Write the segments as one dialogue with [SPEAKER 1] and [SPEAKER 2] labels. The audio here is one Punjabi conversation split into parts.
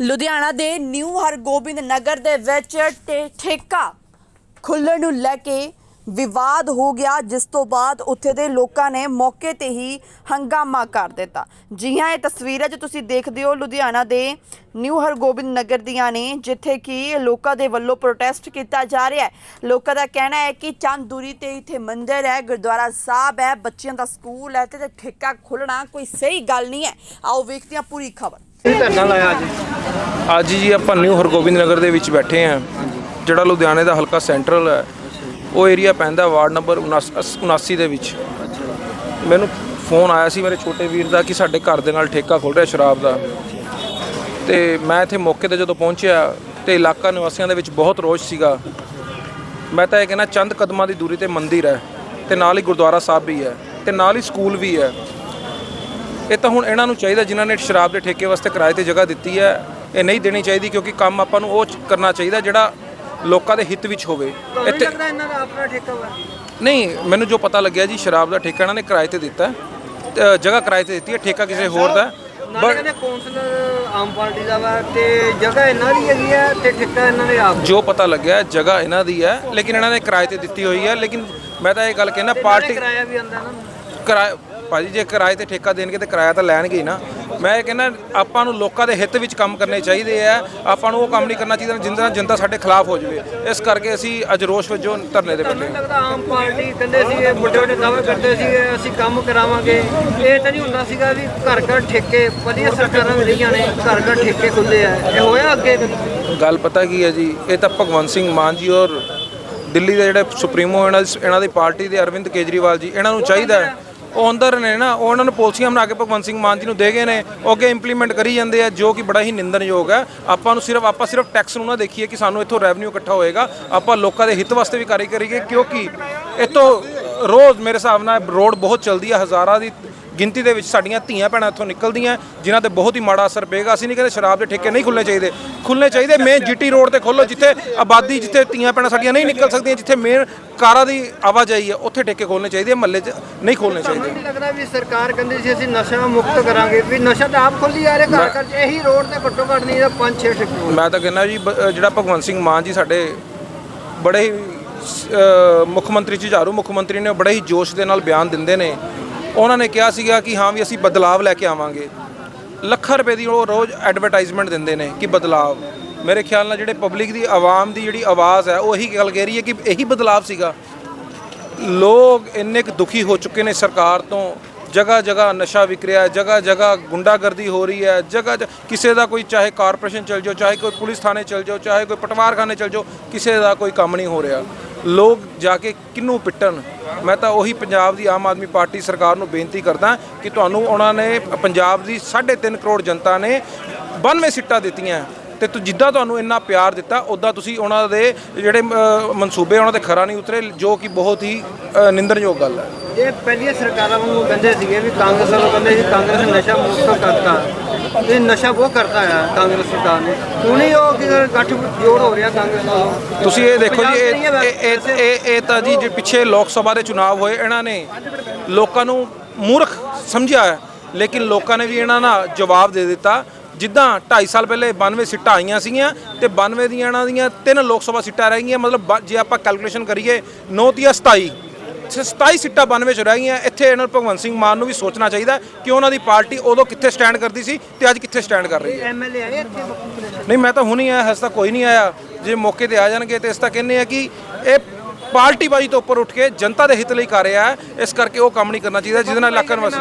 [SPEAKER 1] ਲੁਧਿਆਣਾ ਦੇ ਨਿਊ ਹਰਗੋਬਿੰਦ ਨਗਰ ਦੇ ਵਿੱਚ ਠੇ- ਠੇਕਾ ਖੁੱਲਣ ਨੂੰ ਲੈ ਕੇ ਵਿਵਾਦ ਹੋ ਗਿਆ, ਜਿਸ ਤੋਂ ਬਾਅਦ ਉੱਥੇ ਦੇ ਲੋਕਾਂ ਨੇ ਮੌਕੇ ਤੇ ਹੀ ਹੰਗਾਮਾ ਕਰ ਦਿੱਤਾ। ਜੀ ਹਾਂ, ਇਹ ਤਸਵੀਰਾਂ ਜੋ ਤੁਸੀਂ ਦੇਖਦੇ ਹੋ ਲੁਧਿਆਣਾ ਦੇ ਨਿਊ ਹਰਗੋਬਿੰਦ ਨਗਰ ਦੀਆਂ ਨੇ, ਜਿੱਥੇ ਕਿ ਲੋਕਾਂ ਦੇ ਵੱਲੋਂ ਪ੍ਰੋਟੈਸਟ ਕੀਤਾ ਜਾ ਰਿਹਾ ਹੈ। ਲੋਕਾਂ ਦਾ ਕਹਿਣਾ ਹੈ ਕਿ ਚੰਦ ਦੂਰੀ ਤੇ ਇੱਥੇ ਮੰਦਿਰ ਹੈ, ਗੁਰਦੁਆਰਾ ਸਾਹਿਬ ਹੈ, ਬੱਚਿਆਂ ਦਾ ਸਕੂਲ ਹੈ ਤੇ ਤੇ ਠੇਕਾ ਖੁੱਲਣਾ ਕੋਈ ਸਹੀ ਗੱਲ ਨਹੀਂ ਹੈ। ਆਓ ਵੇਖਦੇ ਹਾਂ ਪੂਰੀ ਖਬਰ।
[SPEAKER 2] ਧਰਨਾ ਲਾਇਆ ਅੱਜ?
[SPEAKER 3] ਅੱਜ ਜੀ ਆਪਾਂ ਨਿਊ ਹਰਗੋਬਿੰਦ ਨਗਰ ਦੇ ਵਿੱਚ ਬੈਠੇ ਆ ਜਿਹੜਾ ਲੁਧਿਆਣੇ ਦਾ ਹਲਕਾ ਸੈਂਟਰਲ ਹੈ, ਉਹ ਏਰੀਆ ਪੈਂਦਾ ਵਾਰਡ ਨੰਬਰ 79 ਦੇ ਵਿੱਚ। ਮੈਨੂੰ ਫੋਨ ਆਇਆ ਸੀ ਮੇਰੇ ਛੋਟੇ ਵੀਰ ਦਾ ਕਿ ਸਾਡੇ ਘਰ ਦੇ ਨਾਲ ਠੇਕਾ ਖੁੱਲ ਰਿਹਾ ਸ਼ਰਾਬ ਦਾ। ਤੇ ਮੈਂ ਇੱਥੇ ਮੌਕੇ ਤੇ ਜਦੋਂ ਪਹੁੰਚਿਆ, ਤੇ ਇਲਾਕਾ ਨਿਵਾਸੀਆਂ ਦੇ ਵਿੱਚ ਬਹੁਤ ਰੋਸ਼ ਸੀਗਾ। ਮੈਂ ਤਾਂ ਇਹ ਕਹਿੰਦਾ ਚੰਦ ਕਦਮਾਂ ਦੀ ਦੂਰੀ ਤੇ ਮੰਦਿਰ ਹੈ, ਤੇ ਨਾਲ ਹੀ ਗੁਰਦੁਆਰਾ ਸਾਹਿਬ ਵੀ ਹੈ, ਤੇ ਨਾਲ ਹੀ ਸਕੂਲ ਵੀ ਹੈ। ਇਹ ਤਾਂ ਹੁਣ ਇਹਨਾਂ ਨੂੰ ਚਾਹੀਦਾ ਜਿਨ੍ਹਾਂ ਨੇ ਸ਼ਰਾਬ ਦੇ ਠੇਕੇ ਵਾਸਤੇ ਕਿਰਾਏ ਤੇ ਜਗ੍ਹਾ ਦਿੱਤੀ ਹੈ ਇਹ ਨਹੀਂ ਦੇਣੀ ਚਾਹੀਦੀ ਕਿਉਂਕਿ ਕੰਮ ਆਪਾਂ ਨੂੰ ਉਹ ਕਰਨਾ ਚਾਹੀਦਾ ਜਿਹੜਾ ਲੋਕਾਂ ਦੇ ਹਿੱਤ ਵਿੱਚ ਹੋਵੇ ਇੱਥੇ
[SPEAKER 2] ਲੱਗਦਾ ਇਹਨਾਂ ਦਾ ਆਪਣਾ ਠੇਕਾ ਵਾ
[SPEAKER 3] ਨਹੀਂ ਮੈਨੂੰ ਜੋ ਪਤਾ ਲੱਗਿਆ ਜੀ ਸ਼ਰਾਬ ਦਾ ਠੇਕਾ ਇਹਨਾਂ ਨੇ ਕਿਰਾਏ ਤੇ ਦਿੱਤਾ ਹੈ। ਤੇ, ਅ, ਜਗ੍ਹਾ ਕਿਰਾਏ ਤੇ ਦਿੱਤੀ ਹੈ ਠੇਕਾ ਕਿਸੇ ਹੋਰ ਦਾ ਹੈ।
[SPEAKER 2] ਨਾਲੇ
[SPEAKER 3] ਬਟ
[SPEAKER 2] ਕਹਿੰਦੇ ਕੌਂਸਲਰ ਆਮ ਪਾਰਟੀ ਦਾ ਵਾ ਤੇ ਜਗ੍ਹਾ ਇਹਨਾਂ ਦੀ ਹੈਗੀ ਆ ਤੇ ਠੇਕਾ ਇਹਨਾਂ ਦੇ ਆਪ
[SPEAKER 3] ਜੋ ਪਤਾ ਲੱਗਿਆ ਜਗ੍ਹਾ ਇਹਨਾਂ ਦੀ ਹੈ ਲੇਕਿਨ ਇਹਨਾਂ ਨੇ ਕਿਰਾਏ ਤੇ ਦਿੱਤੀ ਹੋਈ ਹੈ ਲੇਕਿਨ ਮੈਂ ਤਾਂ ਇਹ ਗੱਲ ਕਹਿਣਾ ਪਾਰਟੀ
[SPEAKER 2] ਕਿਰਾਇਆ ਵੀ ਆਉਂਦਾ ਨਾ
[SPEAKER 3] ਕਿਰਾਏ ਭਾਜੀ ਜੇ ਕਿਰਾਏ ਤੇ ਠੇਕਾ ਦੇਣਗੇ ਤੇ ਕਿਰਾਇਆ ਤਾਂ ਲੈਣਗੇ ਨਾ। ਮੈਂ ਇਹ ਕਹਿੰਦਾ ਆਪਾਂ ਨੂੰ ਲੋਕਾਂ ਦੇ ਹਿੱਤ ਵਿੱਚ ਕੰਮ ਕਰਨੇ ਚਾਹੀਦੇ ਆ। ਆਪਾਂ ਨੂੰ ਉਹ ਕੰਮ ਨਹੀਂ ਕਰਨਾ ਚਾਹੀਦਾ ਜਿੰਦਾ ਜਨਤਾ ਸਾਡੇ ਖਿਲਾਫ ਹੋ ਜਾਵੇ। ਇਸ ਕਰਕੇ ਅਸੀਂ ਅੱਜ ਰੋਸ਼ ਵਜੋਂ ਧਰਨੇ ਦੇ
[SPEAKER 2] ਲੱਗਦਾ ਆਮ ਪਾਰਟੀ ਕਹਿੰਦੇ ਸੀ ਇਹ ਵੱਡੇ ਵੱਡੇ ਦਾਅਵੇ ਕਰਦੇ ਸੀ ਅਸੀਂ ਕੰਮ ਕਰਾਵਾਂਗੇ। ਇਹ ਤਾਂ ਨਹੀਂ ਹੁੰਦਾ ਸੀਗਾ ਵੀ ਘਰ ਘਰ ਠੇਕੇ ਵਧੀਆ ਸਰਕਾਰਾਂ ਰਹੀਆਂ ਨੇ ਘਰ ਘਰ ਠੇਕੇ ਖੁੱਲੇ ਆ। ਇਹ ਹੋਇਆ ਅੱਗੇ?
[SPEAKER 3] ਗੱਲ ਪਤਾ ਕੀ ਹੈ ਜੀ ਇਹ ਤਾਂ ਭਗਵੰਤ ਸਿੰਘ ਮਾਨ ਜੀ ਔਰ ਦਿੱਲੀ ਦੇ ਜਿਹੜੇ ਸੁਪਰੀਮੋ ਇਹਨਾਂ ਦੀ ਪਾਰਟੀ ਦੇ ਅਰਵਿੰਦ ਕੇਜਰੀਵਾਲ ਜੀ ਇਹਨਾਂ ਨੂੰ ਚਾਹੀਦਾ ਹੈ। ਉਹ ਅੰਦਰ ਨੇ ਨਾ, ਉਹ ਉਹਨਾਂ ਨੂੰ ਪਾਲਿਸੀਆਂ ਬਣਾ ਕੇ ਭਗਵੰਤ ਸਿੰਘ ਮਾਨ ਜੀ ਨੂੰ ਦੇ ਗਏ ਨੇ, ਉਹ ਅੱਗੇ ਇੰਪਲੀਮੈਂਟ ਕਰੀ ਜਾਂਦੇ ਆ, ਜੋ ਕਿ ਬੜਾ ਹੀ ਨਿੰਦਣਯੋਗ ਹੈ। ਆਪਾਂ ਨੂੰ ਸਿਰਫ, ਆਪਾਂ ਸਿਰਫ ਟੈਕਸ ਨੂੰ ਨਾ ਦੇਖੀਏ ਕਿ ਸਾਨੂੰ ਇੱਥੋਂ ਰੈਵਨਿਊ ਇਕੱਠਾ ਹੋਏਗਾ। ਆਪਾਂ ਲੋਕਾਂ ਦੇ ਹਿੱਤ ਵਾਸਤੇ ਵੀ ਕਾਰਜ ਕਰੀਏ, ਕਿਉਂਕਿ ਇੱਥੋਂ ਰੋਜ਼ ਮੇਰੇ ਹਿਸਾਬ ਨਾਲ ਰੋਡ ਬਹੁਤ ਚਲਦੀ ਹੈ ਹਜ਼ਾਰਾਂ ਦੀ ਗਿਣਤੀ ਦੇ ਵਿੱਚ ਸਾਡੀਆਂ ਧੀਆਂ ਭੈਣਾਂ ਇੱਥੋਂ ਨਿਕਲਦੀਆਂ ਜਿਨ੍ਹਾਂ ਤੇ ਬਹੁਤ ਹੀ ਮਾੜਾ ਅਸਰ ਪਏਗਾ। ਅਸੀਂ ਨਹੀਂ ਕਹਿੰਦੇ ਸ਼ਰਾਬ ਦੇ ਠੇਕੇ ਨਹੀਂ ਖੁੱਲਣੇ ਚਾਹੀਦੇ। ਖੁੱਲਣੇ ਚਾਹੀਦੇ ਮੇਨ ਜੀਟੀ ਰੋਡ ਤੇ ਖੋਲੋ ਜਿੱਥੇ ਆਬਾਦੀ ਜਿੱਥੇ ਧੀਆਂ ਭੈਣਾਂ ਸਾਡੀਆਂ ਨਹੀਂ ਨਿਕਲ ਸਕਦੀਆਂ ਜਿੱਥੇ ਮੇਨ ਕਾਰਾਂ ਦੀ ਆਵਾਜਾਈ ਹੈ ਉੱਥੇ ਠੇਕੇ ਖੋਲਣੇ ਚਾਹੀਦੇ ਮਹੱਲੇ 'ਚ ਨਹੀਂ ਖੋਲਣੇ ਚਾਹੀਦੇ।
[SPEAKER 2] ਨਹੀਂ ਲੱਗਦਾ ਵੀ ਸਰਕਾਰ ਕਹਿੰਦੀ ਸੀ ਅਸੀਂ ਨਸ਼ਾ ਮੁਕਤ ਕਰਾਂਗੇ? ਵੀ ਨਸ਼ਾ ਤਾਂ ਆਪ ਖੋਲੀ ਜਾ ਰਿਹਾ ਘਰ ਘਰ ਇਹੀ ਰੋਡ ਤੇ ਘੱਟੋ ਘੱਟ ਨਹੀਂ ਤਾਂ 5-6 ਠੇਕੇ।
[SPEAKER 3] ਮੈਂ ਤਾਂ ਕਹਿੰਦਾ ਜੀ ਜਿਹੜਾ ਭਗਵੰਤ ਸਿੰਘ ਮਾਨ ਜੀ ਸਾਡੇ ਬੜੇ ਮੁੱਖ ਮੰਤਰੀ ਝਾੜੂ ਮੁੱਖ ਮੰਤਰੀ ਨੇ ਬੜੇ ਹੀ ਜੋਸ਼ ਦੇ ਨਾਲ ਬਿਆਨ ਦਿੰਦੇ ਨੇ। ਉਹਨਾਂ ਨੇ ਕਿਹਾ ਸੀਗਾ ਕਿ ਹਾਂ ਵੀ ਅਸੀਂ ਬਦਲਾਵ ਲੈ ਕੇ ਆਵਾਂਗੇ। ਲੱਖਾਂ ਰੁਪਏ ਦੀ ਉਹ ਰੋਜ਼ ਐਡਵਰਟਾਈਜ਼ਮੈਂਟ ਦਿੰਦੇ ਨੇ ਕਿ ਬਦਲਾਵ। ਮੇਰੇ ਖਿਆਲ ਨਾਲ ਜਿਹੜੇ ਪਬਲਿਕ ਦੀ ਆਵਾਮ ਦੀ ਜਿਹੜੀ ਆਵਾਜ਼ ਹੈ, ਉਹ ਇਹੀ ਗੱਲ ਕਹਿ ਰਹੀ ਹੈ ਕਿ ਇਹੀ ਬਦਲਾਵ ਸੀਗਾ। ਲੋਕ ਇੰਨੇ ਕੁ ਦੁਖੀ ਹੋ ਚੁੱਕੇ ਨੇ ਸਰਕਾਰ ਤੋਂ। ਜਗ੍ਹਾ ਜਗ੍ਹਾ ਨਸ਼ਾ ਵਿਕ ਰਿਹਾ ਹੈ, ਜਗ੍ਹਾ ਜਗ੍ਹਾ ਗੁੰਡਾਗਰਦੀ ਹੋ ਰਹੀ ਹੈ, ਜਗ੍ਹਾ ਜ- ਕਿਸੇ ਦਾ ਕੋਈ ਚਾਹੇ ਕਾਰਪੋਰੇਸ਼ਨ ਚਲ ਜਾਓ, ਚਾਹੇ ਕੋਈ ਪੁਲਿਸ ਥਾਣੇ ਚਲ ਜਾਓ, ਚਾਹੇ ਕੋਈ ਪਟਵਾਰਖਾਨੇ ਚਲ ਜਾਓ, ਕਿਸੇ ਦਾ ਕੋਈ ਕੰਮ ਨਹੀਂ ਹੋ ਰਿਹਾ। ਲੋਕ ਜਾ ਕੇ ਕਿਹਨੂੰ ਪਿੱਟਣ? ਮੈਂ ਤਾਂ ਉਹੀ ਪੰਜਾਬ ਦੀ ਆਮ ਆਦਮੀ ਪਾਰਟੀ ਸਰਕਾਰ ਨੂੰ ਬੇਨਤੀ ਕਰਦਾ ਕਿ ਤੁਹਾਨੂੰ ਉਹਨਾਂ ਨੇ ਪੰਜਾਬ ਦੀ 3.5 ਕਰੋੜ ਜਨਤਾ ਨੇ 92 ਸੀਟਾਂ ਦਿੱਤੀਆਂ। ਤੇ ਤੁ, ਜਿੱਦਾਂ ਤੁਹਾਨੂੰ ਇੰਨਾ ਪਿਆਰ ਦਿੱਤਾ ਉਦਾਂ ਤੁਸੀਂ ਉਹਨਾਂ ਦੇ ਜਿਹੜੇ ਮਨਸੂਬੇ ਉਹਨਾਂ ਤੇ ਖਰਾ ਨਹੀਂ ਉਤਰੇ, ਜੋ ਕਿ ਬਹੁਤ ਹੀ ਨਿੰਦਣਯੋਗ ਗੱਲ ਹੈ।
[SPEAKER 2] ਇਹ ਪਹਿਲੀਆਂ ਸਰਕਾਰਾਂ ਵਾਂਗੂ ਕਹਿੰਦੇ ਸੀਗੇ ਵੀ ਕਾਂਗਰਸ ਵਾਲੋਂ ਕਹਿੰਦੇ ਸੀ, ਕਾਂਗਰਸ ਨਸ਼ਾ ਮੁਕਤ ਕਰਤਾ। ਇਹ ਨਸ਼ਾ ਉਹ ਕਰਤਾ ਹੈ ਕਾਂਗਰਸ ਸਰਕਾਰ ਨੇ। ਹੁਣ ਉਹ ਗੱਠ ਜੋੜ ਹੋ ਰਿਹਾ ਕਾਂਗਰਸ ਨਾਲੋਂ
[SPEAKER 3] ਤੁਸੀਂ ਇਹ ਦੇਖੋ ਜੀ ਇਹ ਇਹ- ਇਹ ਤਾਂ ਜੀ ਜੇ ਪਿੱਛੇ ਲੋਕ ਸਭਾ ਦੇ ਚੁਣਾਵ ਹੋਏ ਇਹਨਾਂ ਨੇ ਲੋਕਾਂ ਨੂੰ ਮੂਰਖ ਸਮਝਿਆ ਲੇਕਿਨ ਲੋਕਾਂ ਨੇ ਵੀ ਇਹਨਾਂ ਨਾਲ ਜਵਾਬ ਦੇ ਦਿੱਤਾ। ਜਿੱਦਾਂ 2.5 ਸਾਲ ਪਹਿਲੇ 92 ਸੀਟਾਂ ਆਈਆਂ ਸੀਗੀਆਂ ਤੇ 92 ਦੀਆਂ ਇਹਨਾਂ ਦੀਆਂ ਤਿੰਨ ਲੋਕ ਸਭਾ ਸੀਟਾਂ ਰਹਿ ਗਈਆਂ। ਮਤਲਬ ਜੇ ਆਪਾਂ ਕੈਲਕੂਲੇਸ਼ਨ ਕਰੀਏ 9 ਤੀਆ 27 ਸ- 27 ਸੀਟਾਂ 92 ਚ ਰਹਿ ਗਈਆਂ। ਇੱਥੇ ਇਹਨਾਂ ਨੂੰ ਭਗਵੰਤ ਸਿੰਘ ਮਾਨ ਨੂੰ ਵੀ ਸੋਚਣਾ ਚਾਹੀਦਾ ਕਿ ਉਹਨਾਂ ਦੀ ਪਾਰਟੀ ਉਦੋਂ ਕਿੱਥੇ ਸਟੈਂਡ ਕਰਦੀ ਸੀ ਤੇ ਅੱਜ ਕਿੱਥੇ ਸਟੈਂਡ ਕਰ ਰਹੀ ਹੈ।
[SPEAKER 2] ਐਮਐਲਏ ਆਏ ਇੱਥੇ ਬੱਪੂ ਨੇ
[SPEAKER 3] ਨਹੀਂ ਮੈਂ ਤਾਂ ਹੁਣੀ ਆਇਆ ਹਜੇ ਤਾਂ ਕੋਈ ਨਹੀਂ ਆਇਆ। ਜੇ ਮੌਕੇ ਤੇ ਆ ਜਾਣਗੇ ਤੇ ਇਸ ਤਾਂ ਕਹਿੰਦੇ ਆ ਕਿ ਇਹ ਪਾਰਟੀਬਾਜ਼ੀ ਤੋਂ ਉੱਪਰ ਉੱਠ ਕੇ ਜਨਤਾ ਦੇ ਹਿੱਤ ਲਈ ਕਰ ਰਿਹਾ ਹੈ। ਇਸ ਕਰਕੇ ਉਹ ਕੰਮ ਨਹੀਂ ਕਰਨਾ ਚਾਹੀਦਾ ਜਿਹਦੇ ਨਾਲ ਇਲਾਕਾ ਨਿਵਾਸੀ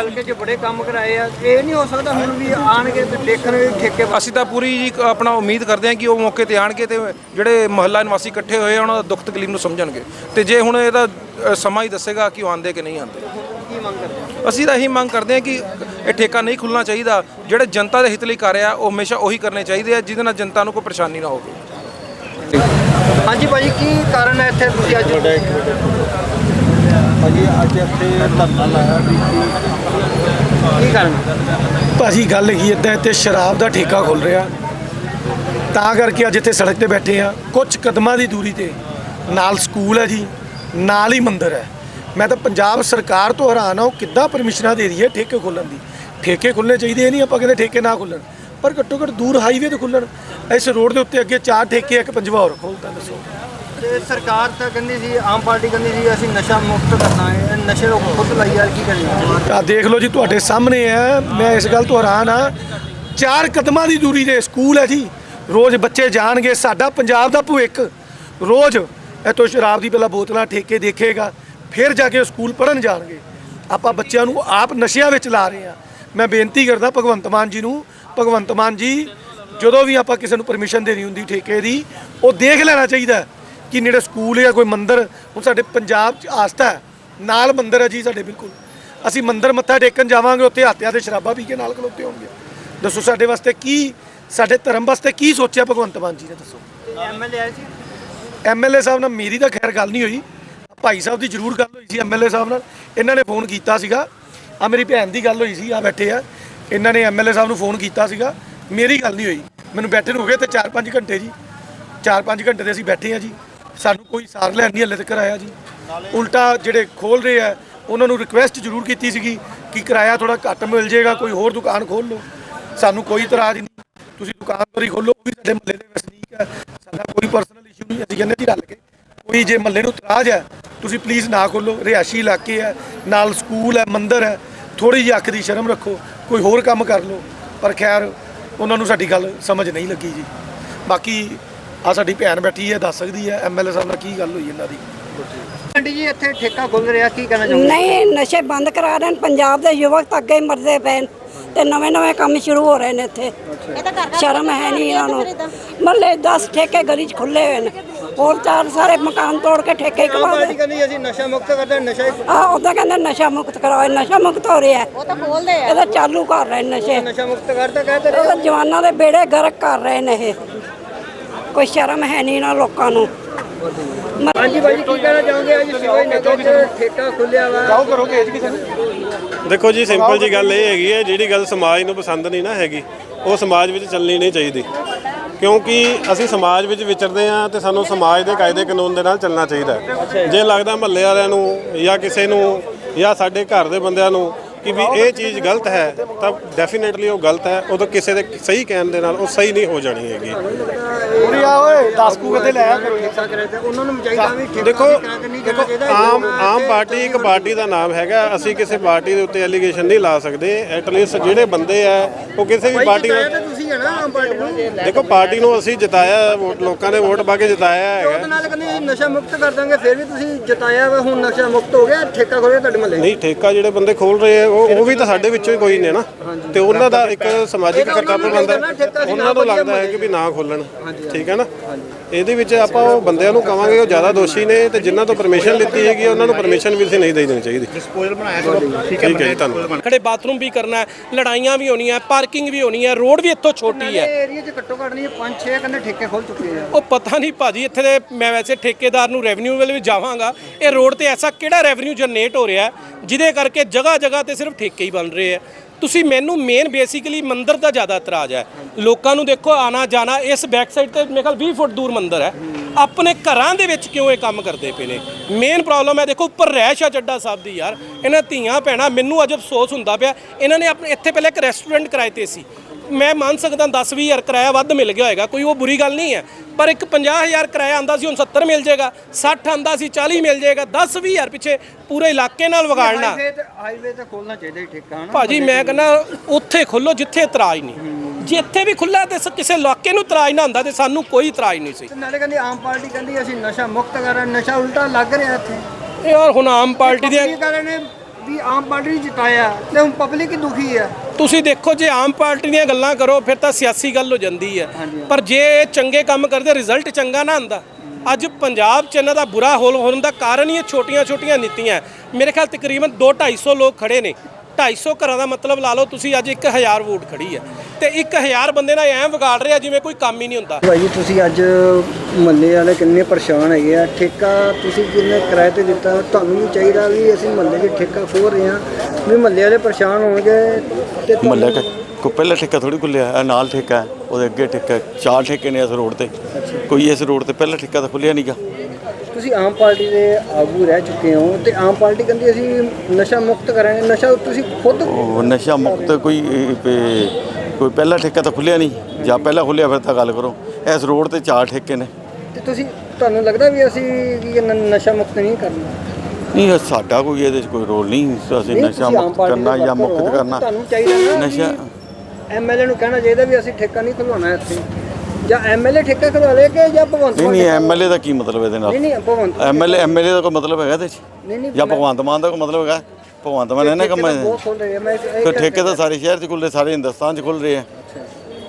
[SPEAKER 2] ਹਲਕੇ 'ਚ ਬੜੇ ਕੰਮ ਕਰਾਏ ਆ। ਇਹ ਨਹੀਂ ਹੋ ਸਕਦਾ ਹੁਣ ਵੀ ਆਣਗੇ ਤੇ ਦੇਖਣ ਵੀ ਠੇਕੇ
[SPEAKER 3] ਅਸੀਂ ਤਾਂ ਪੂਰੀ ਜੀ ਆਪਣਾ ਉਮੀਦ ਕਰਦੇ ਹਾਂ ਕਿ ਉਹ ਮੌਕੇ ਤੇ ਆਣਗੇ ਤੇ ਜਿਹੜੇ ਮਹੱਲਾ ਨਿਵਾਸੀ ਇਕੱਠੇ ਹੋਏ ਆ, ਉਹਨਾਂ ਦਾ ਦੁੱਖ ਤਕਲੀਫ ਨੂੰ ਸਮਝਣਗੇ। ਤੇ ਜੇ ਹੁਣ ਇਹਦਾ ਅ, ਸਮਾਂ ਹੀ ਦੱਸੇਗਾ ਕਿ ਉਹ ਆਂਦੇ ਕਿ ਨਹੀਂ ਆਂਦੇ
[SPEAKER 2] ਕੀ ਮੰਗ ਕਰਦੇ
[SPEAKER 3] ਅਸੀਂ ਤਾਂ ਇਹੀ ਮੰਗ ਕਰਦੇ ਹਾਂ ਕਿ ਇਹ ਠੇਕਾ ਨਹੀਂ ਖੁੱਲਣਾ ਚਾਹੀਦਾ। ਜਿਹੜੇ ਜਨਤਾ ਦੇ ਹਿੱਤ ਲਈ ਕਰ ਰਿਹਾ ਉਹ ਹਮੇਸ਼ਾ ਉਹੀ ਕਰਨੇ ਚਾਹੀਦੇ ਆ ਜਿਹਦੇ ਨਾਲ ਜਨਤਾ ਨੂੰ ਕੋਈ ਪਰੇਸ਼ਾਨੀ ਨਾ ਹੋਵੇ।
[SPEAKER 2] ਹਾਂਜੀ ਭਾਜੀ ਕੀ ਕਾਰਨ ਹੈ ਇੱਥੇ ਤੁਸੀਂ ਅੱਜ
[SPEAKER 4] ਭਾਜੀ ਅੱਜ ਇੱਥੇ ਧਰਨਾ ਲਾਇਆ ਵੀ
[SPEAKER 2] ਕੀ ਕਾਰਨ?
[SPEAKER 4] ਭਾਜੀ ਗੱਲ ਕੀ ਇਦਾਂ ਇੱਥੇ ਸ਼ਰਾਬ ਦਾ ਠੇਕਾ ਖੁੱਲ ਰਿਹਾ। ਤਾਂ ਕਰਕੇ ਅੱਜ ਇੱਥੇ ਸੜਕ ਤੇ ਬੈਠੇ ਆ ਕੁਝ ਕਦਮਾਂ ਦੀ ਦੂਰੀ ਤੇ। ਨਾਲ ਸਕੂਲ ਹੈ ਜੀ ਨਾਲ ਹੀ ਮੰਦਿਰ ਹੈ। ਮੈਂ ਤਾਂ ਪੰਜਾਬ ਸਰਕਾਰ ਤੋਂ ਹੈਰਾਨ ਆ ਉਹ ਕਿੱਦਾਂ ਪਰਮਿਸ਼ਨਾਂ ਦੇ ਰਹੀ ਹੈ ਠੇਕੇ ਖੋਲਣ ਦੀ। ਠੇਕੇ ਖੁੱਲਣੇ ਚਾਹੀਦੇ ਇਹ ਨਹੀਂ ਆਪਾਂ ਕਹਿੰਦੇ ਠੇਕੇ ਨਾ ਖੁੱਲਣ ਪਰ ਘੱਟੋ ਘੱਟ ਦੂਰ ਹਾਈਵੇ ਤੇ ਖੁੱਲਣ ਇਸ ਰੋਡ ਦੇ ਉੱਤੇ ਅੱਗੇ ਚਾਰ ਠੇਕੇ ਇੱਕ ਪੰਜਵਾ ਹੋਰ ਖੋਲਦਾ ਦੱਸੋ।
[SPEAKER 2] ਤੇ ਸਰਕਾਰ ਤਾਂ ਕਹਿੰਦੀ ਸੀ, ਆਮ ਪਾਰਟੀ ਕਹਿੰਦੀ ਸੀ, ਅਸੀਂ ਨਸ਼ਾ ਮੁਕਤ ਕਰਨਾ ਹੈ, ਇਹ ਨਸ਼ੇ ਨੂੰ ਖੁਦ ਲਾਈ ਯਾਰ ਕੀ ਕਰੀਏ?
[SPEAKER 4] ਆ ਦੇਖ ਲਓ ਜੀ, ਤੁਹਾਡੇ ਸਾਹਮਣੇ ਹੈ, ਮੈਂ ਇਸ ਗੱਲ ਤੋਂ ਹੈਰਾਨ ਆ ਚਾਰ ਕਦਮਾਂ ਦੀ ਦੂਰੀ ਤੇ ਸਕੂਲ ਹੈ ਜੀ। ਰੋਜ਼ ਬੱਚੇ ਜਾਣਗੇ, ਸਾਡਾ ਪੰਜਾਬ ਦਾ ਭਵਿੱਖ। ਰੋਜ਼ ਇੱਥੋਂ ਸ਼ਰਾਬ ਦੀ ਪਹਿਲਾਂ ਬੋਤਲਾਂ ਠੇਕੇ ਦੇਖੇਗਾ, ਫਿਰ ਜਾ ਕੇ ਉਹ ਸਕੂਲ ਪੜ੍ਹਨ ਜਾਣਗੇ। ਆਪਾਂ ਬੱਚਿਆਂ ਨੂੰ ਆਪ ਨਸ਼ਿਆਂ ਵਿੱਚ ਲਾ ਰਹੇ ਆ ਮੈਂ ਬੇਨਤੀ ਕਰਦਾ ਭਗਵੰਤ ਮਾਨ ਜੀ ਨੂੰ, ਭਗਵੰਤ ਮਾਨ ਜੀ, ਜਦੋਂ ਵੀ ਆਪਾਂ ਕਿਸੇ ਨੂੰ ਪਰਮਿਸ਼ਨ ਦੇਣੀ ਹੁੰਦੀ ਠੇਕੇ ਦੀ, ਉਹ ਦੇਖ ਲੈਣਾ ਚਾਹੀਦਾ ਕਿ ਨੇੜੇ ਸਕੂਲ ਜਾਂ ਕੋਈ ਮੰਦਿਰ ਹੁਣ ਸਾਡੇ ਪੰਜਾਬ 'ਚ ਆਸਥਾ ਹੈ। ਨਾਲ ਮੰਦਿਰ ਹੈ ਜੀ ਸਾਡੇ ਬਿਲਕੁਲ। ਅਸੀਂ ਮੰਦਿਰ ਮੱਥਾ ਟੇਕਣ ਜਾਵਾਂਗੇ ਉੱਥੇ ਹੱਤਿਆ ਤੇ ਸ਼ਰਾਬਾਂ ਪੀ ਕੇ ਨਾਲ ਖਲੋਤੇ ਹੋਣਗੇ। ਦੱਸੋ ਸਾਡੇ ਵਾਸਤੇ ਕੀ ਸਾਡੇ ਧਰਮ ਵਾਸਤੇ ਕੀ ਸੋਚਿਆ ਭਗਵੰਤ ਮਾਨ ਜੀ ਨੇ ਦੱਸੋ।
[SPEAKER 2] ਐਮਐਲਏ ਆਏ ਸੀ?
[SPEAKER 4] ਐਮਐਲਏ ਸਾਹਿਬ ਨਾਲ ਮੇਰੀ ਤਾਂ ਖੈਰ ਗੱਲ ਨਹੀਂ ਹੋਈ। ਭਾਈ ਸਾਹਿਬ ਦੀ ਜ਼ਰੂਰ ਗੱਲ ਹੋਈ ਸੀ ਐਮਐਲਏ ਸਾਹਿਬ ਨਾਲ। ਇਹਨਾਂ ਨੇ ਫੋਨ ਕੀਤਾ ਸੀਗਾ। ਆ ਮੇਰੀ ਭੈਣ ਦੀ ਗੱਲ ਹੋਈ ਸੀ ਆ ਬੈਠੇ ਆ। ਇਹਨਾਂ ਨੇ ਐਮਐਲਏ ਸਾਹਿਬ ਨੂੰ ਫੋਨ ਕੀਤਾ ਸੀਗਾ। ਮੇਰੀ ਗੱਲ ਨਹੀਂ ਹੋਈ। ਮੈਨੂੰ ਬੈਠੇ ਨੂੰ ਹੋ ਗਏ ਤੇ 4-5 ਘੰਟੇ ਜੀ। 4-5 ਘੰਟੇ ਦੇ ਅਸੀਂ ਬੈਠੇ ਆ ਜੀ। ਸਾਨੂੰ ਕੋਈ ਸਾਰ ਲੈਣ ਨਹੀਂ ਹਲੇ ਤੱਕ ਆਇਆ ਜੀ। ਉਲਟਾ ਜਿਹੜੇ ਖੋਲ ਰਹੇ ਆ, ਉਹਨਾਂ ਨੂੰ ਰਿਕੁਐਸਟ ਜ਼ਰੂਰ ਕੀਤੀ ਸੀਗੀ ਕਿ ਕਿਰਾਇਆ ਥੋੜਾ ਘੱਟ ਮਿਲ ਜਾਏਗਾ, ਕੋਈ ਹੋਰ ਦੁਕਾਨ ਖੋਲ ਲਓ। ਸਾਨੂੰ ਕੋਈ ਇਤਰਾਜ਼ ਨਹੀਂ। ਤੁਸੀਂ ਦੁਕਾਨ ਪਰ ਖੋਲੋ ਉਹ ਵੀ ਸਾਡੇ ਮਹੱਲੇ ਦੇ ਵਸਨੀਕ ਹੈ ਸਾਡਾ ਕੋਈ ਪਰਸਨਲ ਇਸ਼ੂ ਨਹੀਂ, ਅਸੀਂ ਕਹਿੰਦੇ ਜੀ ਰਲ ਕੇ। ਕੋਈ ਜੇ ਮਹੱਲੇ ਨੂੰ ਇਤਰਾਜ਼ ਹੈ ਤੁਸੀਂ ਪਲੀਜ਼ ਨਾ ਖੋਲੋ ਰਿਹਾਇਸ਼ੀ ਇਲਾਕੇ ਹੈ ਨਾਲ ਸਕੂਲ ਹੈ ਮੰਦਿਰ ਹੈ ਥੋੜੀ ਜਿਹੀ ਅੱਖ ਦੀ ਸ਼ਰਮ ਰੱਖੋ, ਕੋਈ ਹੋਰ ਕੰਮ ਕਰ ਲਓ। ਪਰ ਖੈਰ, ਉਹਨਾਂ ਨੂੰ ਸਾਡੀ ਗੱਲ ਸਮਝ ਨਹੀਂ ਲੱਗੀ ਜੀ। ਬਾਕੀ ਆ ਸਾਡੀ ਭੈਣ ਬੈਠੀ ਹੈ ਦੱਸ ਸਕਦੀ ਹੈ ਐਮਐਲਏ ਸਾਹਿਬ ਨਾਲ ਕੀ ਗੱਲ ਹੋਈ ਇਹਨਾਂ ਦੀ?
[SPEAKER 2] ਆਂਟੀ ਜੀ ਇੱਥੇ ਠੇਕਾ ਖੁੱਲ ਰਿਹਾ ਕੀ ਕਹਿਣਾ ਚਾਹੁੰਦੇ
[SPEAKER 5] ਨਹੀਂ ਨਸ਼ੇ ਬੰਦ ਕਰਾ ਰਹੇ ਨੇ ਪੰਜਾਬ ਦੇ ਯੁਵਕ ਤਾਂ ਅੱਗੇ ਹੀ ਮਰਦੇ ਪਏ ਨੇ ਤੇ ਨਵੇਂ ਨਵੇਂ ਕੰਮ ਸ਼ੁਰੂ ਹੋ ਰਹੇ ਨੇ ਇੱਥੇ। ਸ਼ਰਮ ਹੈ ਨਹੀਂ ਇਹਨਾਂ ਨੂੰ। ਮੱਲੇ 10 ਠੇਕੇ ਗਲੀ 'ਚ ਖੁੱਲੇ ਹੋਏ ਨੇ। ਹੋਰ ਚਾਰ ਸਾਰੇ ਮਕਾਨ ਤੋੜ ਕੇ ਠੇਕੇ
[SPEAKER 2] ਪਾਰਟੀ
[SPEAKER 5] ਦੇ।
[SPEAKER 2] ਕਹਿੰਦੀ ਅਸੀਂ ਨਸ਼ਾ ਮੁਕਤ ਕਰਦੇ ਹਾਂ, ਨਸ਼ਾ ਹੀ
[SPEAKER 5] ਆ ਉਹਦਾ ਕਹਿੰਦੇ ਨਸ਼ਾ ਮੁਕਤ ਕਰਾਓ ਇਹ ਨਸ਼ਾ ਮੁਕਤ ਹੋ ਰਿਹਾ ਉਹ ਤਾਂ ਬੋਲਦੇ ਆ। ਇਹਦਾ ਚਾਲੂ ਕਰ ਰਹੇ ਨੇ ਨਸ਼ੇ।
[SPEAKER 2] ਨਸ਼ਾ ਮੁਕਤ ਕਰਤਾ ਕਹਿੰਦੇ
[SPEAKER 5] ਤਾਂ ਜਵਾਨਾਂ ਦੇ ਬੇੜੇ ਗਰਕ ਕਰ ਰਹੇ ਨੇ ਇਹ। ਕੋਈ ਸ਼ਰਮ ਹੈ ਨਹੀਂ ਇਹਨਾਂ ਲੋਕਾਂ ਨੂੰ।
[SPEAKER 2] ਹਾਂਜੀ ਭਾਈ ਕੀ ਕਹਿਣਾ ਚਾਹੋਗੇ? ਅੱਜ ਸਿਵਲ ਨਗਰ ਚ ਠੇਕਾ ਖੁੱਲਿਆ ਵਾ।
[SPEAKER 4] ਜਾਓ ਕਰੋਗੇ ਕਿਸੇ ਨੂੰ।
[SPEAKER 6] ਦੇਖੋ ਜੀ ਸਿੰਪਲ ਜੀ ਗੱਲ ਇਹ ਹੈਗੀ ਹੈ ਜਿਹੜੀ ਗੱਲ ਸਮਾਜ ਨੂੰ ਪਸੰਦ ਨਹੀਂ ਨਾ ਹੈਗੀ ਉਹ ਸਮਾਜ ਵਿੱਚ ਚੱਲਣੀ ਨਹੀਂ ਚਾਹੀਦੀ। ਕਿਉਂਕਿ ਅਸੀਂ ਸਮਾਜ ਵਿੱਚ ਵਿਚਰਦੇ ਹਾਂ ਤੇ ਸਾਨੂੰ ਸਮਾਜ ਦੇ ਕਾਇਦੇ ਕਾਨੂੰਨ ਦੇ ਨਾਲ ਚੱਲਣਾ ਚਾਹੀਦਾ ਹੈ। ਜੇ ਲੱਗਦਾ ਮਹੱਲੇ ਵਾਲਿਆਂ ਨੂੰ ਜਾਂ ਕਿਸੇ ਨੂੰ ਜਾਂ ਸਾਡੇ ਘਰ ਦੇ ਬੰਦਿਆਂ ਨੂੰ ਕਿ ਵੀ ਇਹ ਚੀਜ਼ ਗਲਤ ਹੈ ਤਾਂ ਡੈਫੀਨਿਟਲੀ ਉਹ ਗਲਤ ਹੈ ਉਦੋਂ ਕਿਸੇ ਦੇ ਸਹੀ ਕਹਿਣ ਦੇ ਨਾਲ ਉਹ ਸਹੀ ਨਹੀਂ ਹੋ ਜਾਣੀ ਹੈਗੀ।
[SPEAKER 4] ਪੂਰੀ ਆ ਓਏ 10 ਕੂ ਕਿਤੇ ਲੈ ਆ ਕਰੋ
[SPEAKER 2] ਠੇਕਾ ਕਰੇ ਤੇ ਉਹਨਾਂ ਨੂੰ ਚਾਹੀਦਾ ਵੀ
[SPEAKER 6] ਦੇਖੋ ਆਮ ਆਮ ਪਾਰਟੀ ਇੱਕ ਪਾਰਟੀ ਦਾ ਨਾਮ ਹੈਗਾ ਅਸੀਂ ਕਿਸੇ ਪਾਰਟੀ ਦੇ ਉੱਤੇ ਐਲੀਗੇਸ਼ਨ ਨਹੀਂ ਲਾ ਸਕਦੇ ਐਟਲੀਸਟ ਜਿਹੜੇ ਬੰਦੇ ਆ ਉਹ ਕਿਸੇ ਵੀ ਪਾਰਟੀ
[SPEAKER 2] ਜਿਤਾਇਆ
[SPEAKER 6] ਨੂੰ
[SPEAKER 2] ਤਾਂ ਤੁਸੀਂ ਹੈ ਨਾ ਆਮ ਪਾਰਟੀ ਨੂੰ।
[SPEAKER 6] ਦੇਖੋ ਪਾਰਟੀ ਨੂੰ ਅਸੀਂ ਜਿਤਾਇਆ ਵੋਟ ਲੋਕਾਂ ਨੇ ਵੋਟ ਪਾ ਕੇ ਜਿਤਾਇਆ
[SPEAKER 2] ਉਹਦੇ
[SPEAKER 6] ਹੈਗਾ
[SPEAKER 2] ਨਾਲ ਕਹਿੰਦੇ ਨਸ਼ਾ ਮੁਕਤ ਕਰ ਦਾਂਗੇ ਫਿਰ ਵੀ ਤੁਸੀਂ ਜਿਤਾਇਆ ਵਾ ਹੁਣ ਨਸ਼ਾ ਮੁਕਤ ਹੋ ਗਿਆ ਠੇਕਾ ਖੋਲਿਆ ਤੁਹਾਡੇ ਮਹੱਲੇ।
[SPEAKER 6] ਨਹੀਂ ਠੇਕਾ ਜਿਹੜੇ ਬੰਦੇ ਖੋਲ ਰਹੇ ਆ ਉਹ ਉਹ ਵੀ ਤਾਂ ਸਾਡੇ ਵਿੱਚੋਂ ਹੀ ਕੋਈ ਨੇ। ਨਾ ਤੇ ਉਹਨਾਂ ਦਾ ਇੱਕ ਸਮਾਜਿਕ ਕਰਤੱਵ ਬਣਦਾ ਉਹਨਾਂ ਨੂੰ ਲੱਗਦਾ ਹੈ ਕਿ ਵੀ ਨਾ ਖੋਲਣ ਠੀਕ ਹੈ ਨਾ? ਇਹਦੇ ਵਿੱਚ ਆਪਾਂ ਉਹ ਬੰਦਿਆਂ ਨੂੰ ਕਵਾਂਗੇ ਉਹ ਜ਼ਿਆਦਾ ਦੋਸ਼ੀ ਨੇ ਤੇ ਜਿਨ੍ਹਾਂ ਤੋਂ ਪਰਮਿਸ਼ਨ ਲਿੱਤੀ ਹੈਗੀ ਉਹਨਾਂ ਨੂੰ ਪਰਮਿਸ਼ਨ ਵੀ ਅਸੀਂ ਨਹੀਂ ਦੇ ਦੇਣੀ ਚਾਹੀਦੀ। ਡਿਸਪੋਜ਼ਲ ਬਣਾਇਆ ਠੀਕ ਹੈ ਜੀ ਧੰਨਵਾਦ।
[SPEAKER 7] ਖੜੇ ਬਾਥਰੂਮ ਵੀ ਕਰਨਾ ਹੈ ਲੜਾਈਆਂ ਵੀ ਹੋਣੀਆਂ ਪਾਰਕਿੰਗ ਵੀ ਹੋਣੀ ਹੈ ਰੋਡ ਵੀ ਇੱਥੋਂ ਛੋਟੀ ਹੈ।
[SPEAKER 2] ਏਰੀਆ 'ਚ ਘੱਟੋ ਘੱਟ ਨਹੀਂ 5-6 ਕਹਿੰਦੇ ਠੇਕੇ ਖੋਲ ਚੁੱਕੇ ਆ।
[SPEAKER 7] ਉਹ ਪਤਾ ਨਹੀਂ ਭਾਜੀ ਇੱਥੇ ਦੇ ਮੈਂ ਵੈਸੇ ਠੇਕੇਦਾਰ ਨੂੰ ਰੈਵਨਿਊ ਵੱਲ ਵੀ ਜਾਵਾਂਗਾ। ਇਹ ਰੋਡ ਤੇ ਐਸਾ ਕਿਹੜਾ ਰੈਵਨਿਊ ਜਨਰੇਟ ਹੋ ਰਿਹਾ ਜਿਹਦੇ ਕਰਕੇ ਜਗ੍ਹਾ ਜਗ੍ਹਾ ਤੇ ਸਿਰਫ ਠੇਕੇ ਹੀ ਬਣ ਰਹੇ ਆ ਤੁਸੀਂ ਮੈਨੂੰ ਮੇਨ ਬੇਸਿਕਲੀ ਮੰਦਰ ਦਾ ਜ਼ਿਆਦਾ ਇਤਰਾਜ਼ ਹੈ। ਲੋਕਾਂ ਨੂੰ ਦੇਖੋ, ਆਣਾ ਜਾਣਾ, ਇਸ ਬੈਕ ਸਾਈਡ ਤੇ ਮੇਰੇ ਖਿਆਲ 20 ਫੁੱਟ ਦੂਰ ਮੰਦਰ ਹੈ। ਆਪਣੇ ਘਰਾਂ ਦੇ ਵਿੱਚ ਕਿਉਂ ਇਹ ਕੰਮ ਕਰਦੇ ਪਏ ਨੇ? ਮੇਨ ਪ੍ਰੋਬਲਮ ਹੈ, ਦੇਖੋ, ਉੱਪਰ ਰਹਿਸ਼ ਆ ਚੱਡਾ ਸਾਹਿਬ ਦੀ ਯਾਰ। ਇਹਨਾਂ ਧੀਆਂ ਭੈਣਾਂ, ਮੈਨੂੰ ਅੱਜ ਅਫਸੋਸ ਹੁੰਦਾ ਪਿਆ। ਇਹਨਾਂ ਨੇ ਆਪਣੇ, ਇੱਥੇ ਪਹਿਲਾਂ ਇੱਕ ਰੈਸਟੋਰੈਂਟ ਕਿਰਾਏ ਤੇ ਸੀ। ਮੈਂ ਮੰਨ ਸਕਦਾ 10 20 ਹਜ਼ਾਰ ਕਿਰਾਇਆ ਵੱਧ ਮਿਲ ਗਿਆ ਹੋਏਗਾ ਕੋਈ ਉਹ ਬੁਰੀ ਗੱਲ ਨਹੀਂ ਹੈ। ਪਰ ਇੱਕ 50000 ਕਿਰਾਇਆ ਆਂਦਾ ਸੀ ਹੁਣ 70 ਮਿਲ ਜਾਏਗਾ 60 ਆਂਦਾ ਸੀ 40 ਮਿਲ ਜਾਏਗਾ 10 20 ਹਜ਼ਾਰ ਪਿੱਛੇ ਪੂਰੇ ਇਲਾਕੇ ਨਾਲ ਵਿਗਾੜਨਾ।
[SPEAKER 2] ਹਾਈਵੇ ਤੇ ਹਾਈਵੇ ਤੇ ਖੋਲਣਾ ਚਾਹੀਦਾ ਜੀ ਠੇਕਾ ਹਨਾ।
[SPEAKER 7] ਭਾਜੀ ਮੈਂ ਕਹਿੰਦਾ ਉੱਥੇ ਖੋਲੋ ਜਿੱਥੇ ਇਤਰਾਜ਼ ਨਹੀਂ। ਜਿੱਥੇ ਵੀ ਖੁੱਲਾ ਤੇ ਕਿਸੇ ਇਲਾਕੇ ਨੂੰ ਇਤਰਾਜ਼ ਨਾ ਹੁੰਦਾ ਤੇ ਸਾਨੂੰ ਕੋਈ ਇਤਰਾਜ਼ ਨਹੀਂ ਸੀ।
[SPEAKER 2] ਤੇ ਨਾਲੇ ਕਹਿੰਦੇ ਆਮ ਪਾਰਟੀ ਕਹਿੰਦੀ ਅਸੀਂ ਨਸ਼ਾ ਮੁਕਤ ਕਰ ਰਹੇ ਨਸ਼ਾ ਉਲਟਾ ਲੱਗ ਰਿਹਾ ਇੱਥੇ।
[SPEAKER 7] ਯਾਰ ਹੁਣ ਆਮ ਪਾਰਟੀ ਦੀਆਂ
[SPEAKER 2] ਕੀ ਕਰ ਰਹੇ ਨੇ ਵੀ ਆਮ ਪਾਰਟੀ ਨੂੰ ਜਿਤਾਇਆ ਤੇ ਹੁਣ ਪਬਲਿਕ ਹੀ ਦੁਖੀ ਹੈ।
[SPEAKER 7] ਤੁਸੀਂ ਦੇਖੋ ਜੇ ਆਮ ਪਾਰਟੀ ਦੀਆਂ ਗੱਲਾਂ ਕਰੋ ਫਿਰ ਤਾਂ ਸਿਆਸੀ ਗੱਲ ਹੋ ਜਾਂਦੀ ਹੈ। ਪਰ ਜੇ ਇਹ ਚੰਗੇ ਕੰਮ ਕਰਦੇ ਰਿਜ਼ਲਟ ਚੰਗਾ ਨਾ ਆਂਦਾ ਅੱਜ ਪੰਜਾਬ 'ਚ ਇਹਨਾਂ ਦਾ ਬੁਰਾ ਹਾਲ ਹੋਣ ਦਾ ਕਾਰਨ ਹੀ ਇਹ ਛੋਟੀਆਂ-ਛੋਟੀਆਂ ਨੀਤੀਆਂ। ਮੇਰੇ ਖਿਆਲ ਤਕਰੀਬਨ 2-250 ਲੋਕ ਖੜੇ ਨੇ। 250 ਘਰਾਂ ਦਾ ਮਤਲਬ ਲਾ ਲਓ ਤੁਸੀਂ ਅੱਜ 1000 ਵੋਟ ਖੜੀ ਹੈ। ਤੇ 1000 ਬੰਦੇ ਨਾਲ ਐਂ ਵਿਗਾੜ ਰਿਹਾ ਜਿਵੇਂ ਕੋਈ ਕੰਮ ਹੀ ਨਹੀਂ ਹੁੰਦਾ।
[SPEAKER 2] ਭਾਈ ਤੁਸੀਂ ਅੱਜ ਮਹੱਲੇ ਵਾਲੇ ਕਿੰਨੇ ਪਰੇਸ਼ਾਨ ਹੈਗੇ ਆ। ਠੇਕਾ ਤੁਸੀਂ ਕਿੰਨੇ ਕਿਰਾਏ ਤੇ ਦਿੱਤਾ ਤੁਹਾਨੂੰ ਵੀ ਚਾਹੀਦਾ ਵੀ ਅਸੀਂ ਮਹੱਲੇ 'ਚ ਠੇਕਾ ਖੋਲ ਰਹੇ ਹਾਂ। ਵੀ ਮਹੱਲੇ ਵਾਲੇ ਪਰੇਸ਼ਾਨ ਹੋਣਗੇ ਤੇ
[SPEAKER 8] ਮਹੱਲੇ ਕੋ ਪਹਿਲਾ ਠੇਕਾ ਥੋੜੀ ਖੁੱਲਿਆ ਨਾਲ ਠੇਕਾ ਹੈ, ਉਹਦੇ ਅੱਗੇ ਠੇਕਾ। ਚਾਰ ਠੇਕੇ ਨੇ ਇਸ ਰੋਡ ਤੇ। ਕੋਈ ਇਸ ਰੋਡ ਤੇ ਪਹਿਲਾ ਠੇਕਾ ਤਾਂ ਖੁੱਲਿਆ ਨਹੀਂਗਾ
[SPEAKER 2] ਤੁਸੀਂ ਆਮ ਪਾਰਟੀ ਦੇ ਆਗੂ ਰਹਿ ਚੁੱਕੇ ਹੋ ਤੇ ਆਮ ਪਾਰਟੀ ਕਹਿੰਦੀ ਅਸੀਂ ਨਸ਼ਾ ਮੁਕਤ ਕਰਾਂਗੇ। ਨਸ਼ਾ ਤੁਸੀਂ ਖੁਦ
[SPEAKER 8] ਨਸ਼ਾ ਮੁਕਤ ਕੋਈ ਕੋਈ ਪਹਿਲਾ ਠੇਕਾ ਤਾਂ ਖੁੱਲਿਆ ਨਹੀਂ ਜਾਂ ਪਹਿਲਾਂ ਖੁੱਲਿਆ ਫਿਰ ਤਾਂ ਗੱਲ ਕਰੋ। ਇਸ ਰੋਡ ਤੇ ਚਾਰ ਠੇਕੇ ਨੇ।
[SPEAKER 2] ਤੇ ਤੁਸੀਂ ਤੁਹਾਨੂੰ ਲੱਗਦਾ ਵੀ ਅਸੀਂ ਕੀ ਨ- ਨਸ਼ਾ ਮੁਕਤ ਨਹੀਂ ਕਰਨਾ?
[SPEAKER 8] ਨਹੀਂ ਇਹ ਸਾਡਾ ਕੋਈ ਇਹਦੇ 'ਚ ਕੋਈ ਰੋਲ ਨਹੀਂ। ਅਸੀਂ
[SPEAKER 2] ਨਹੀਂ,
[SPEAKER 8] ਨਸ਼ਾ
[SPEAKER 2] ਤੁਸੀਂ ਆਮ
[SPEAKER 8] ਮੁਕਤ
[SPEAKER 2] ਪਾਰਟੀ
[SPEAKER 8] ਕਰਨਾ ਜਾਂ
[SPEAKER 2] ਵਰਕਰ
[SPEAKER 8] ਮੁਕਤ
[SPEAKER 2] ਹੋ,
[SPEAKER 8] ਕਰਨਾ।
[SPEAKER 2] ਤੁਹਾਨੂੰ ਚਾਹੀਦਾ ਨਾ
[SPEAKER 8] ਨਸ਼ਾ
[SPEAKER 2] ਐਮਐਲਏ ਨੂੰ ਕਹਿਣਾ ਚਾਹੀਦਾ ਵੀ ਅਸੀਂ ਠੇਕਾ ਨਹੀਂ ਖੁਲਵਾਉਣਾ ਇੱਥੇ। ਜਾਂ ਐਮਐਲਏ ਠੇਕਾ ਖੁਲਵਾ ਲੇ ਕਿ ਜਾਂ ਭਗਵੰਤ
[SPEAKER 8] ਨਹੀਂ
[SPEAKER 2] ਮਾਨ
[SPEAKER 8] ਨਹੀਂ
[SPEAKER 2] ਠੇਕਾ-
[SPEAKER 8] ਐਮਐਲਏ ਦਾ ਕੀ ਮਤਲਬ ਇਹਦੇ
[SPEAKER 2] ਨਹੀਂ
[SPEAKER 8] ਨਾਲ?
[SPEAKER 2] ਨਹੀਂ ਭਗਵੰਤ
[SPEAKER 8] ਐਮਐਲਏ ਐਮਐਲਏ ਦਾ ਕੋਈ ਮਤਲਬ ਹੈਗਾ ਇਹਦੇ 'ਚ?
[SPEAKER 2] ਨਹੀਂ ਨਹੀਂ
[SPEAKER 8] ਜਾਂ ਭਗਵੰਤ ਮਾਨ ਦਾ ਕੋਈ ਮਤਲਬ ਹੈਗਾ? ਭਗਵੰਤ ਮਾਨ ਇਹਨੇ ਕੰਮ
[SPEAKER 2] ਠੇਕੇ ਤਾਂ ਬਹੁਤ ਖੁੱਲ ਰਹੇ ਆ। ਮੈਂ ਇਹ-
[SPEAKER 8] ਤੇ ਠੇਕੇ ਤਾਂ ਸਾਰੇ ਸ਼ਹਿਰ 'ਚ ਖੁੱਲ ਰਹੇ ਸਾਰੇ ਹਿੰਦੁਸਤਾਨ 'ਚ ਖੁੱਲ ਰਹੇ ਆ।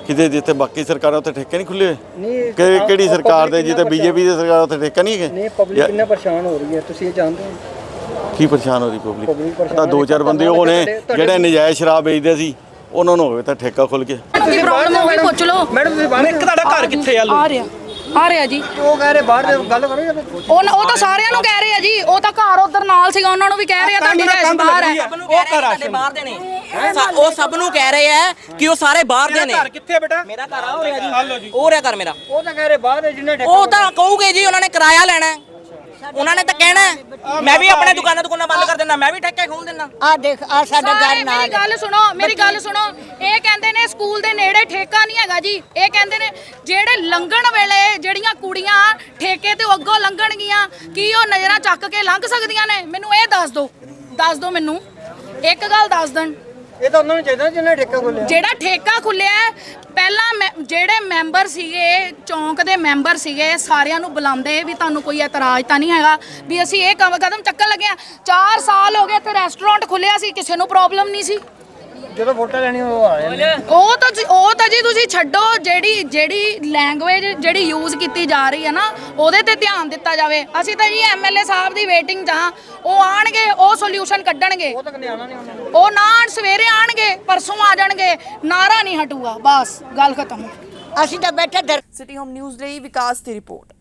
[SPEAKER 8] ਕਿਤੇ ਜਿੱਥੇ ਬਾਕੀ ਸਰਕਾਰਾਂ ਉੱਥੇ ਠੇਕੇ ਨਹੀਂ ਖੁੱਲੇ ਹੋਏ?
[SPEAKER 2] ਨਹੀਂ
[SPEAKER 8] ਕਿ ਕਿਹੜੀ ਸਰਕਾਰ ਦੇ
[SPEAKER 2] public ਕਿੰਨਾ
[SPEAKER 8] ਬੀਜੇਪੀ ਦੀ ਸਰਕਾਰ ਉੱਥੇ ਠੇਕਾ ਨਹੀਂ
[SPEAKER 2] ਨਹੀਂ
[SPEAKER 8] ਹੈਗੇ
[SPEAKER 2] ਪਬਲਿਕ
[SPEAKER 8] ਜਾਂ-
[SPEAKER 2] ਕਿੰਨਾ ਪਰੇਸ਼ਾਨ ਹੋ ਰਹੀ ਹੈ ਤੁਸੀਂ ਇਹ ਜਾਣਦੇ ਹੋ?
[SPEAKER 8] ਕੀ ਪਰੇਸ਼ਾਨ ਹੋ ਰਹੀ
[SPEAKER 2] Public?
[SPEAKER 8] ਪਬਲਿਕ
[SPEAKER 2] ਪਰੇਸ਼ਾਨ
[SPEAKER 8] ਤਾਂ ਦੋ ਚਾਰ ਬੰਦੇ ਉਹ ਨੇ ਜਿਹੜੇ ਨਜਾਇਜ਼ ਸ਼ਰਾਬ ਵੇਚਦੇ ਸੀ ਉਹਨਾਂ ਨੂੰ ਹੋਵੇ ਤਾਂ ਠੇਕਾ ਖੁੱਲ ਗਿਆ
[SPEAKER 2] ਤੁਸੀਂ
[SPEAKER 9] ਪ੍ਰੋਬਲਮ ਉਹ ਵੀ ਪੁੱਛ ਲਓ।
[SPEAKER 2] ਮੈਡਮ ਤੁਸੀਂ ਬਾਹਰ
[SPEAKER 7] ਇੱਕ ਤੁਹਾਡਾ ਘਰ ਕਿੱਥੇ ਆ
[SPEAKER 9] ਆ ਰਿਹਾ। ਆ ਰਿਹਾ ਜੀ।
[SPEAKER 2] ਉਹ ਕਹਿ ਰਹੇ ਬਾਹਰ ਦੇ ਗੱਲ ਕਰੋ ਜਾਂ ਫਿਰ
[SPEAKER 9] ਉਹ ਉਹ ਤਾਂ ਸਾਰਿਆਂ ਨੂੰ ਕਹਿ ਰਹੇ ਆ ਜੀ। ਉਹ ਤਾਂ ਘਰ ਉਧਰ ਨਾਲ ਸੀਗਾ ਉਹਨਾਂ ਨੂੰ ਵੀ ਕਹਿ ਰਹੇ ਆ ਤੁਹਾਡੀ ਰਹਿਸ਼ ਬਾਹਰ ਹੈ
[SPEAKER 7] ਉਹ ਘਰ ਆ
[SPEAKER 10] ਬਾਹਰ ਦੇ ਨੇ। ਸਾ- ਉਹ ਸਭ ਨੂੰ ਕਹਿ ਰਹੇ ਆ ਕਿ ਉਹ ਸਾਰੇ ਬਾਹਰ ਦੇ ਨੇ।
[SPEAKER 7] ਘਰ ਕਿੱਥੇ ਆ ਬੇਟਾ?
[SPEAKER 10] ਮੇਰਾ ਘਰ ਆ ਹੋ ਰਿਹਾ ਜੀ। ਹੋ ਰਿਹਾ ਘਰ ਮੇਰਾ।
[SPEAKER 2] ਉਹ ਤਾਂ ਕਹਿ ਰਹੇ ਬਾਹਰ ਦੇ ਜਿੰਨੇ ਠੇਕਾ
[SPEAKER 10] ਉਹ ਤਾਂ ਕਹੂਗੇ ਜੀ ਉਹਨਾਂ ਨੇ ਕਿਰਾਇਆ ਲੈਣਾ ਹੈ। ਉਹਨਾਂ ਨੇ ਤਾਂ ਕਹਿਣਾ ਹੈ। ਮੈਂ ਵੀ ਆਪਣੇ ਦੁਕਾਨਾਂ ਦੁਕਾਨਾਂ ਬੰਦ ਕਰ ਦਿੰਦਾ ਮੈਂ ਵੀ ਠੇਕੇ ਖੋਲ ਦਿੰਦਾ।
[SPEAKER 5] ਆ ਦੇਖ ਆ ਸਾਡਾ
[SPEAKER 9] ਸਾਰੇ ਮੇਰੀ ਗੱਲ ਸੁਣੋ ਮੇਰੀ ਗੱਲ ਸੁਣੋ। ਇਹ ਕਹਿੰਦੇ ਨੇ ਸਕੂਲ ਦੇ ਨੇੜੇ ਠੇਕਾ ਨਹੀਂ ਹੈਗਾ ਜੀ। ਇਹ ਕਹਿੰਦੇ ਨੇ ਜਿਹੜੇ ਲੰਘਣ ਵੇਲੇ ਜਿਹੜੀਆਂ ਕੁੜੀਆਂ ਠੇਕੇ ਤੇ ਅੱਗੋਂ ਲੰਘਣਗੀਆਂ ਕੀ ਉਹ ਨਜ਼ਰਾਂ ਚੱਕ ਕੇ ਲੰਘ ਸਕਦੀਆਂ ਨੇ? ਮੈਨੂੰ ਇਹ ਦੱਸ ਦਿਓ ਦੱਸ ਦਿਓ ਮੈਨੂੰ। ਇੱਕ ਗੱਲ ਦੱਸ ਦੇਣ।
[SPEAKER 2] ਇਹ ਤਾਂ ਉਹਨਾਂ ਨੂੰ ਚਾਹੀਦਾ ਜਿੰਨੇ ਠੇਕਾ ਖੋਲਿਆ।
[SPEAKER 9] ਜਿਹੜਾ ਠੇਕਾ ਖੁੱਲਿਆ ਹੈ, ਪਹਿਲਾਂ ਮੈਂ- ਜਿਹੜੇ ਮੈਂਬਰ ਸੀਗੇ ਚੌਂਕ ਦੇ ਮੈਂਬਰ ਸੀਗੇ ਸਾਰਿਆਂ ਨੂੰ ਬੁਲਾਉਂਦੇ ਵੀ ਤੁਹਾਨੂੰ ਕੋਈ ਇਤਰਾਜ਼ ਤਾਂ ਨਹੀਂ ਹੈਗਾ ਵੀ ਅਸੀਂ ਇਹ ਕਮ- ਕਦਮ ਚੱਕਣ ਲੱਗੇ ਆ 4 ਸਾਲ ਹੋ ਗਏ ਇੱਥੇ ਰੈਸਟੋਰੈਂਟ ਖੁੱਲਿਆ ਸੀ ਕਿਸੇ ਨੂੰ ਪ੍ਰੋਬਲਮ ਨਹੀਂ ਸੀ।
[SPEAKER 2] ਜਦੋਂ ਵੋਟਾਂ ਲੈਣੀ ਉਹ ਆ ਜਾਂਦੇ
[SPEAKER 9] ਉਹ ਤਾਂ ਜੀ- ਉਹ ਤਾਂ ਜੀ ਤੁਸੀਂ ਛੱਡੋ ਜਿਹੜੀ ਜਿਹੜੀ ਲੈਂਗੁਏਜ ਜਿਹੜੀ ਯੂਜ਼ ਕੀਤੀ ਜਾ ਰਹੀ ਹੈ ਨਾ ਉਹਦੇ ਤੇ ਧਿਆਨ ਦਿੱਤਾ ਜਾਵੇ। ਅਸੀਂ ਤਾਂ ਜੀ ਐਮਐਲਏ ਸਾਹਿਬ ਦੀ ਵੇਟਿੰਗ 'ਚ ਹਾਂ। ਉਹ ਆਣਗੇ ਉਹ ਸੋਲੂਸ਼ਨ ਕੱਢਣਗੇ।
[SPEAKER 2] ਉਹ ਤੱਕ ਨਹੀਂ ਆਣਾ ਨਹੀਂ ਨੇ।
[SPEAKER 9] ਉਹ ਨਾ ਸਵੇਰੇ ਆਣਗੇ ਪਰਸੋਂ ਆ ਜਾਣਗੇ ਨਾਰਾ ਨਹੀਂ ਹਟੂਗਾ ਬਸ ਗੱਲ ਖਤਮ।
[SPEAKER 5] ਅਸੀਂ ਤਾਂ ਬੈਠੇ
[SPEAKER 1] ਸਿਟੀ ਹੋਮ ਨਿਊਜ਼ ਲਈ ਵਿਕਾਸ ਦੀ ਰਿਪੋਰਟ।